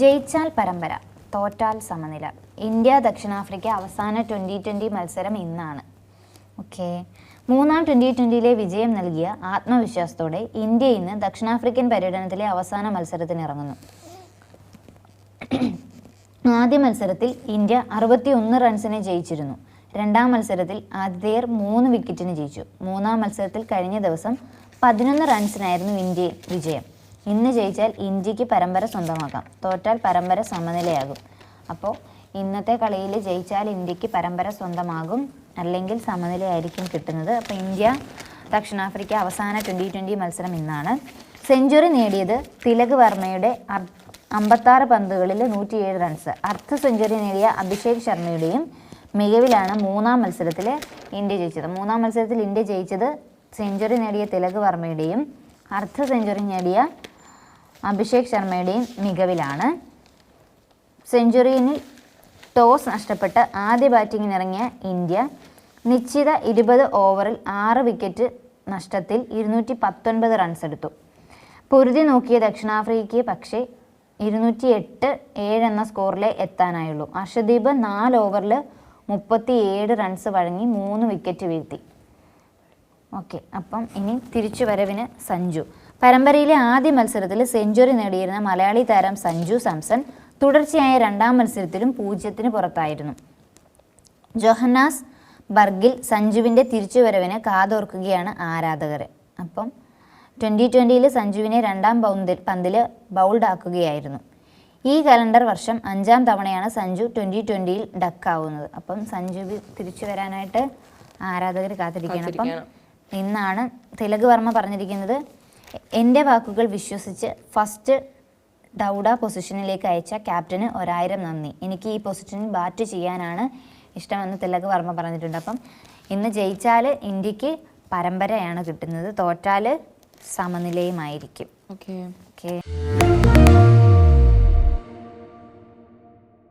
ജയിച്ചാൽ പരമ്പര തോറ്റാൽ സമനില. ഇന്ത്യ ദക്ഷിണാഫ്രിക്ക അവസാന ട്വന്റി ട്വന്റി മത്സരം ഇന്നാണ്. ഓക്കെ. മൂന്നാം ട്വന്റി ട്വന്റിയിലെ വിജയം നൽകിയ ആത്മവിശ്വാസത്തോടെ ഇന്ത്യ ഇന്ന് ദക്ഷിണാഫ്രിക്കൻ പര്യടനത്തിലെ അവസാന മത്സരത്തിന് ഇറങ്ങുന്നു. ആദ്യ മത്സരത്തിൽ ഇന്ത്യ അറുപത്തി ഒന്ന് റൺസിന് ജയിച്ചിരുന്നു. രണ്ടാം മത്സരത്തിൽ ആതിഥേയർ മൂന്ന് വിക്കറ്റിന് ജയിച്ചു. മൂന്നാം മത്സരത്തിൽ കഴിഞ്ഞ ദിവസം പതിനൊന്ന് റൺസിനായിരുന്നു ഇന്ത്യ വിജയം. ഇന്ന് ജയിച്ചാൽ ഇന്ത്യയ്ക്ക് പരമ്പര സ്വന്തമാക്കാം. തോറ്റാൽ പരമ്പര സമനിലയാകും. അപ്പോൾ ഇന്നത്തെ കളിയിൽ ജയിച്ചാൽ ഇന്ത്യയ്ക്ക് പരമ്പര സ്വന്തമാകും അല്ലെങ്കിൽ സമനിലയായിരിക്കും കിട്ടുന്നത്. അപ്പോൾ ഇന്ത്യ ദക്ഷിണാഫ്രിക്ക അവസാന ട്വന്റി ട്വന്റി മത്സരം ഇന്നാണ്. സെഞ്ചുറി നേടിയത് തിലക് വർമ്മയുടെ അമ്പത്താറ് പന്തുകളിൽ നൂറ്റിയേഴ് റൺസ് അർദ്ധ സെഞ്ചുറി നേടിയ അഭിഷേക് ശർമ്മയുടെയും മികവിലാണ് മൂന്നാം മത്സരത്തിൽ ഇന്ത്യ ജയിച്ചത്. മൂന്നാം മത്സരത്തിൽ ഇന്ത്യ ജയിച്ചത് സെഞ്ചുറി നേടിയ തിലക് വർമ്മയുടെയും അർദ്ധ സെഞ്ചുറി നേടിയ അഭിഷേക് ശർമ്മയുടെയും മികവിലാണ്. സെഞ്ചുറിയനിൽ ടോസ് നഷ്ടപ്പെട്ട് ആദ്യ ബാറ്റിങ്ങിനിറങ്ങിയ ഇന്ത്യ നിശ്ചിത ഇരുപത് ഓവറിൽ ആറ് വിക്കറ്റ് നഷ്ടത്തിൽ ഇരുന്നൂറ്റി പത്തൊൻപത് റൺസ് എടുത്തു. പൊരുതി നോക്കിയ ദക്ഷിണാഫ്രിക്കയ്ക്ക് പക്ഷേ ഇരുന്നൂറ്റി എട്ട് ഏഴ് എന്ന സ്കോറിലെ എത്താനായുള്ളൂ. അർഷദീപ് നാല് ഓവറിൽ മുപ്പത്തി ഏഴ് റൺസ് വഴങ്ങി മൂന്ന് വിക്കറ്റ് വീഴ്ത്തി. ഓക്കെ അപ്പം ഇനി തിരിച്ചു വരവിന് സഞ്ജു. പരമ്പരയിലെ ആദ്യ മത്സരത്തിൽ സെഞ്ചുറി നേടിയിരുന്ന മലയാളി താരം സഞ്ജു സാംസൺ തുടർച്ചയായ രണ്ടാം മത്സരത്തിലും പൂജ്യത്തിന് പുറത്തായിരുന്നു. ജോഹന്നാസ് ബർഗിൽ സഞ്ജുവിന്റെ തിരിച്ചുവരവിന് കാതോർക്കുകയാണ് ആരാധകർ. അപ്പം ട്വന്റി ട്വന്റിയിൽ സഞ്ജുവിനെ രണ്ടാം പന്തിൽ ബൗൾഡ് ആക്കുകയായിരുന്നു ഈ കലണ്ടർ വർഷം അഞ്ചാം തവണയാണ് സഞ്ജു ട്വന്റി ട്വന്റിയിൽ ഡക്കാവുന്നത്. അപ്പം സഞ്ജു തിരിച്ചു വരാനായിട്ട് ആരാധകർ കാത്തിരിക്കുകയാണ് അപ്പം ഇന്നാണ് തിലക് വർമ്മ പറഞ്ഞിരിക്കുന്നത് എന്റെ വാക്കുകൾ വിശ്വസിച്ച് ഫസ്റ്റ് ഡൗഡ പൊസിഷനിലേക്ക് അയച്ച ക്യാപ്റ്റന് ഒരായിരം നന്ദി. എനിക്ക് ഈ പൊസിഷനിൽ ബാറ്റ് ചെയ്യാനാണ് ഇഷ്ടമെന്ന് തിലക് വർമ്മ പറഞ്ഞിട്ടുണ്ട്. അപ്പം ഇന്ന് ജയിച്ചാൽ ഇന്ത്യയ്ക്ക് പരമ്പരയാണ് കിട്ടുന്നത്. തോറ്റാൽ സമനിലയുമായിരിക്കും. Okay okay